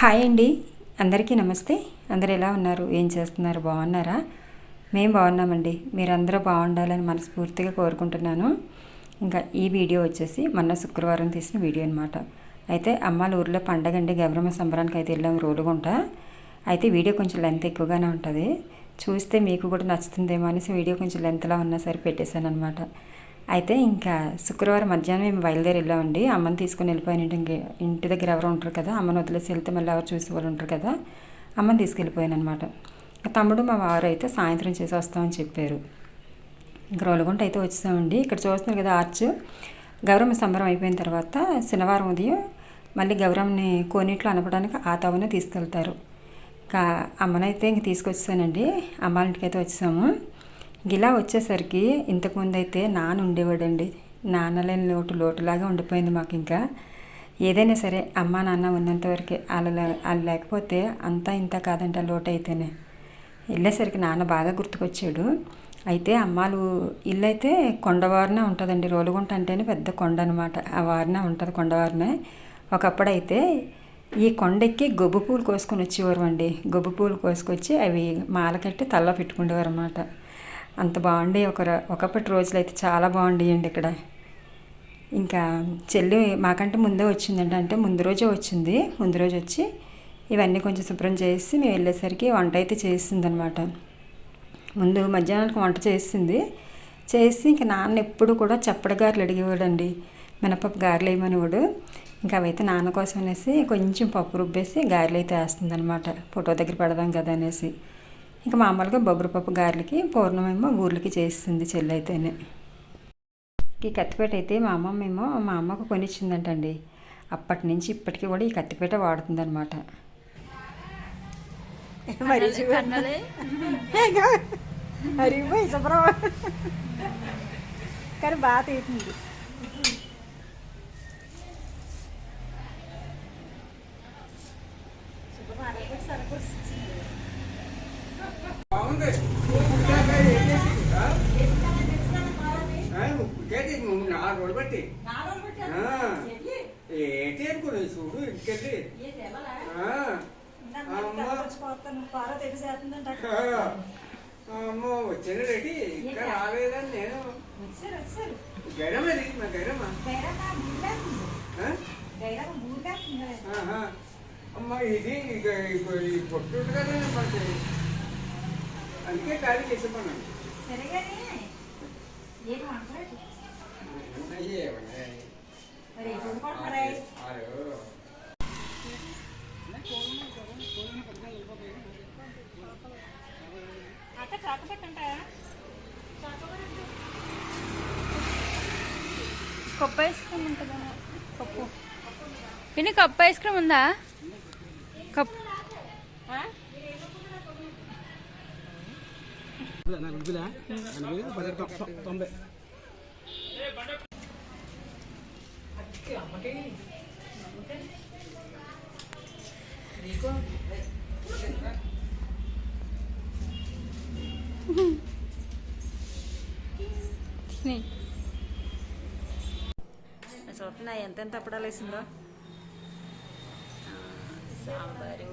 Hi అండి. అందరికీ నమస్తే. అందరు ఎలా ఉన్నారు? ఏం చేస్తున్నారు? బాగున్నారా? మేము బాగున్నామండి. మీరందరూ బాగుండాలని మనస్ఫూర్తిగా కోరుకుంటున్నాను. ఇంకా ఈ వీడియో వచ్చేసి మొన్న శుక్రవారం తీసిన వీడియో అనమాట అయితే అమ్మాల ఊర్లో పండగ అండి. గౌరమ్మ సంబరానికి అయితే వెళ్ళాం రోలుగుంట. అయితే వీడియో కొంచెం లెంత్ ఎక్కువగానే ఉంటుంది. చూస్తే మీకు కూడా నచ్చుతుందేమో అనేసి వీడియో కొంచెం లెంత్లా ఉన్నా సరే పెట్టేశాను అనమాట అయితే ఇంకా శుక్రవారం మధ్యాహ్నం మేము బయలుదేరి వెళ్ళామండి అమ్మని తీసుకుని వెళ్ళిపోయాను. ఇంటి ఇంటి దగ్గర ఎవరు ఉంటారు కదా అమ్మని వదిలేసి వెళ్తే మళ్ళీ ఎవరు చూసే వాళ్ళు ఉంటారు కదా అమ్మని తీసుకెళ్ళిపోయాను అనమాట తమ్ముడు మా వారు అయితే సాయంత్రం చేసి వస్తామని చెప్పారు. ఇంక రోలుగుంట అయితే వచ్చేసామండి. ఇక్కడ చూస్తున్నారు కదా ఆర్చ్. గౌరమ్మ సంబరం అయిపోయిన తర్వాత శనివారం ఉదయం మళ్ళీ గౌరమ్మని కోనేట్లో అనపడానికి ఆ తవన తీసుకెళ్తారు. ఇంకా అమ్మనైతే ఇంక తీసుకొచ్చానండి అమ్మ ఇంటికి అయితే వచ్చాము ఇలా వచ్చేసరికి ఇంతకుముందు అయితే నాన్న ఉండేవాడండి. నాన్న లేని లోటు లోటులాగా ఉండిపోయింది మాకు ఇంకా ఏదైనా సరే అమ్మ నాన్న ఉన్నంత వరకే వాళ్ళు లేకపోతే అంతా ఇంత కాదంట లోటు అయితేనే వెళ్ళేసరికి నాన్న బాగా గుర్తుకొచ్చాడు. అయితే అమ్మాలు ఇల్లు అయితే కొండవారినే ఉంటుందండి. రోలుగుంట అంటేనే పెద్ద కొండ అనమాట ఆ వారినే ఉంటుంది కొండవారినే ఒకప్పుడైతే ఈ కొండెక్కి గొబ్బు పూలు కోసుకొని వచ్చేవారు అండి. గొబ్బు పూలు కోసుకొచ్చి అవి మాల కట్టి తల్ల పెట్టుకునేవారు అనమాట అంత బాగుండి ఒక ఒకప్పటి రోజులు అయితే చాలా బాగుండేయండి ఇక్కడ. ఇంకా చెల్లి మాకంటే ముందే వచ్చిందండి అంటే ముందు రోజే వచ్చింది. ముందు రోజు వచ్చి ఇవన్నీ కొంచెం శుభ్రం చేసి మేము వెళ్ళేసరికి వంట అయితే చేసిందనమాట. ముందు మధ్యాహ్నానికి వంట చేసింది. చేసి ఇంక నాన్న ఎప్పుడు కూడా చప్పటి గారెలు అడిగేవాడండి. మినపప్పు గారెలు వేయమనివాడు. ఇంకా అవైతే నాన్న కోసం అనేసి కొంచెం పప్పు రుబ్బేసి గారెలు అయితే వేస్తుంది అనమాట ఫోటో దగ్గర పెడదాం కదా అనేసి. ఇంకా మామూలుగా బొబ్బరి పప్పు గారెలకి పూర్ణమేమో ఊర్లకి చేస్తుంది చెల్లి అయితేనే. ఈ కత్తిపేట అయితే మా అమ్మమ్మ ఏమో మా అమ్మకు కొనిచ్చిందంటండి. అప్పటి నుంచి ఇప్పటికీ కూడా ఈ కత్తిపేట వాడుతుంది అనమాట అరిగిపోయి శుభ్రం. కానీ బాగా తీసింది. నాలుగు రోజులు బట్టి ఏంటి? అనుకున్నాను చూడు ఇంటికెళ్ళి. అమ్మో. వచ్చాను రెడీ. ఇంకా రాలేదని నేను. గైరమ్మ అది మా గైరమ్మ. అమ్మ ఇది ఇక ఈ పొట్టు కదా మనకి. అందుకే ఖాళీ చేసేమన్నాను కప్పు ఐస్ క్రీమ్ ఉంటుందా కప్పు. పిన్ని కప్పు ఐస్ క్రీమ్ ఉందా? తొంభై. చూస్తున్నా ఎంతెంత అప్పడాలు వేసిందో? సాంబారు.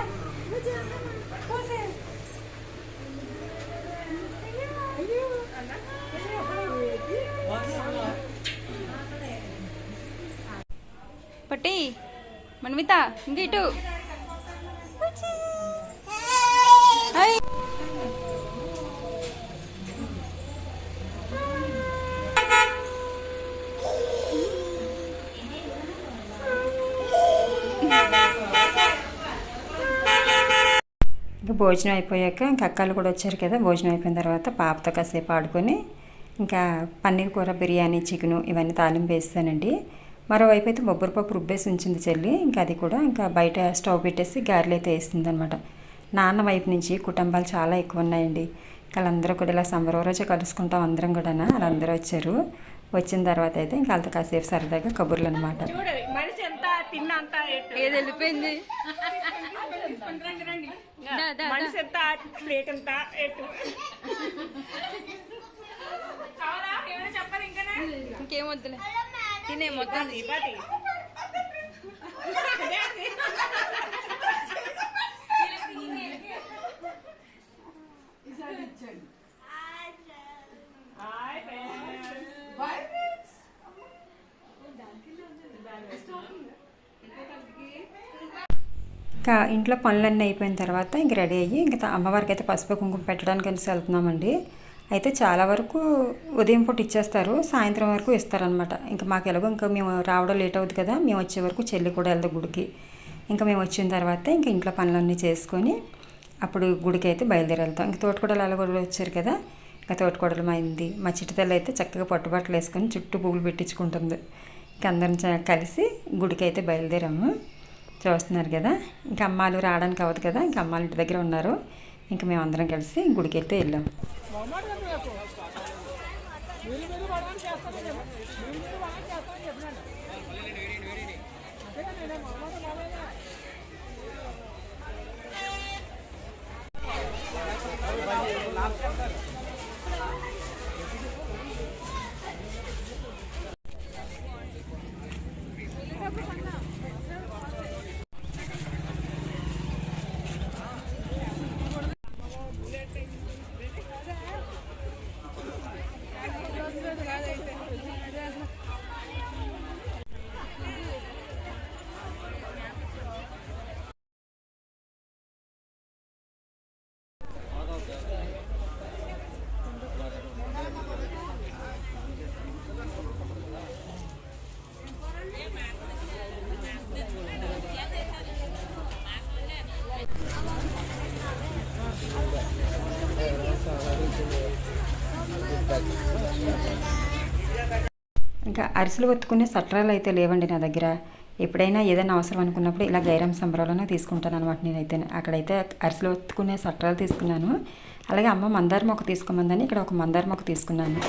పట్టి మన్విత ఇంక ఇటు. భోజనం అయిపోయాక ఇంకా అక్కలు కూడా వచ్చారు కదా భోజనం అయిపోయిన తర్వాత పాపతో కాసేపు ఆడుకొని ఇంకా పన్నీర్ కూర బిర్యానీ చికెను ఇవన్నీ తాలింపు వేస్తానండి. మరోవైపు అయితే బొబ్బరి పప్పు రుబ్బేసి ఉంచింది చెల్లి ఇంకా అది కూడా ఇంకా బయట స్టవ్ పెట్టేసి గారెలు అయితే వేస్తుంది అనమాట నాన్న వైపు నుంచి కుటుంబాలు చాలా ఎక్కువ ఉన్నాయండి. వాళ్ళందరూ కూడా ఇలా సంబరం రోజు కలుసుకుంటాం అందరం కూడా వాళ్ళందరూ వచ్చారు. వచ్చిన తర్వాత అయితే ఇంకా వాళ్ళతో కాసేపు సరదాగా కబుర్లు అనమాట మనిషి ఎంత తిన్నంత ఇంకా ఇంట్లో పనులన్నీ అయిపోయిన తర్వాత ఇంక రెడీ అయ్యి ఇంకా అమ్మవారికి అయితే పసుపు కుంకుమ పెట్టడానికి అనేసి వెళ్తున్నామండి. అయితే చాలా వరకు ఉదయం పూట ఇచ్చేస్తారు సాయంత్రం వరకు ఇస్తారనమాట ఇంకా మాకు ఎలాగో ఇంకా మేము రావడం లేట్ అవుతుంది కదా మేము వచ్చే వరకు చెల్లి కూడా వెళ్దాం గుడికి. ఇంకా మేము వచ్చిన తర్వాత ఇంకా ఇంట్లో పనులన్నీ చేసుకొని అప్పుడు గుడికి అయితే బయలుదేరి వెళ్తాం. ఇంకా తోటకూడలు అలా కూడా వచ్చారు కదా ఇంకా తోటకూడలు మైంది మా చిట్టుతల్లి అయితే చక్కగా పట్టుబట్టలు వేసుకొని చుట్టూ పువ్వులు పెట్టించుకుంటుంది. ఇంకా అందరం కలిసి గుడికి అయితే బయలుదేరాము. చూస్తున్నారు కదా. ఇంకా అమ్మాలు రావడానికి అవ్వదు కదా. ఇంకా అమ్మాలు ఇంటి దగ్గర ఉన్నారు. ఇంకా మేము అందరం కలిసి గుడికి అయితే వెళ్ళాం. ఇంకా అరిసెలు ఒత్తుకునే సట్రాలు అయితే లేవండి నా దగ్గర. ఎప్పుడైనా ఏదైనా అవసరం అనుకున్నప్పుడు ఇలా గైరం సంబరాలను తీసుకుంటాను అనమాట నేనైతే. అక్కడైతే అరిసెలు ఒత్తుకునే సట్రాలు తీసుకున్నాను. అలాగే అమ్మ మందార మొక్క తీసుకోమందని ఇక్కడ ఒక మందార మొక్క తీసుకున్నాను.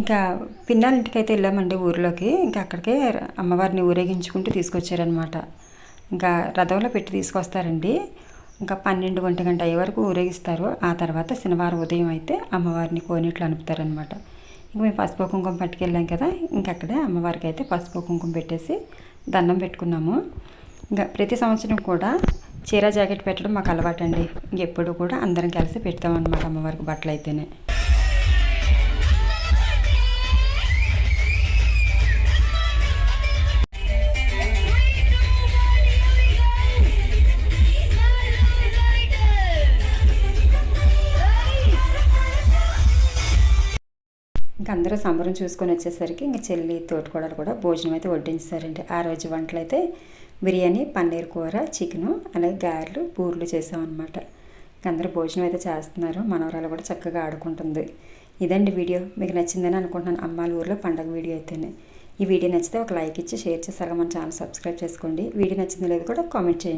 ఇంకా పిన్నాల ఇంటికి అయితే వెళ్ళామండి ఊరిలోకి. ఇంకా అక్కడికే అమ్మవారిని ఊరేగించుకుంటూ తీసుకొచ్చారనమాట ఇంకా రథంలో పెట్టి తీసుకొస్తారండి. ఇంకా పన్నెండు గంట గంట అయ్యే వరకు ఊరేగిస్తారు. ఆ తర్వాత శనివారం ఉదయం అయితే అమ్మవారిని కోనేట్లు అనుపుతారనమాట ఇంక మేము పసుపు కుంకుమ పట్టుకెళ్ళాం కదా ఇంకా అక్కడే అమ్మవారికి అయితే పసుపు కుంకుమ పెట్టేసి దండం పెట్టుకున్నాము. ఇంకా ప్రతి సంవత్సరం కూడా చీర జాకెట్ పెట్టడం మాకు అలవాటండి. ఎప్పుడు కూడా అందరం కలిసి పెడతామన్నమాట అమ్మవారికి బట్టలు అయితేనే అందరూ సంబరం చూసుకొని వచ్చేసరికి ఇంక చెల్లి తోటికోడలు కూడా భోజనం అయితే వడ్డించారండి ఆ రోజు వంటలు అయితే బిర్యానీ పన్నీర్ కూర చికెను అలాగే గారెలు బూర్లు చేసామన్నమాట. అందరూ భోజనం అయితే చేస్తున్నారు. మనవరాలు కూడా చక్కగా ఆడుకుంటుంది. ఇదండి వీడియో. మీకు నచ్చిందని అనుకుంటున్నాను. అమ్మాల ఊర్లో పండగ వీడియో అయితేనే. ఈ వీడియో నచ్చితే ఒక లైక్ ఇచ్చి షేర్ చేసాక మన ఛానల్ సబ్స్క్రైబ్ చేసుకోండి. వీడియో నచ్చిందో లేదో కూడా కామెంట్ చేయండి.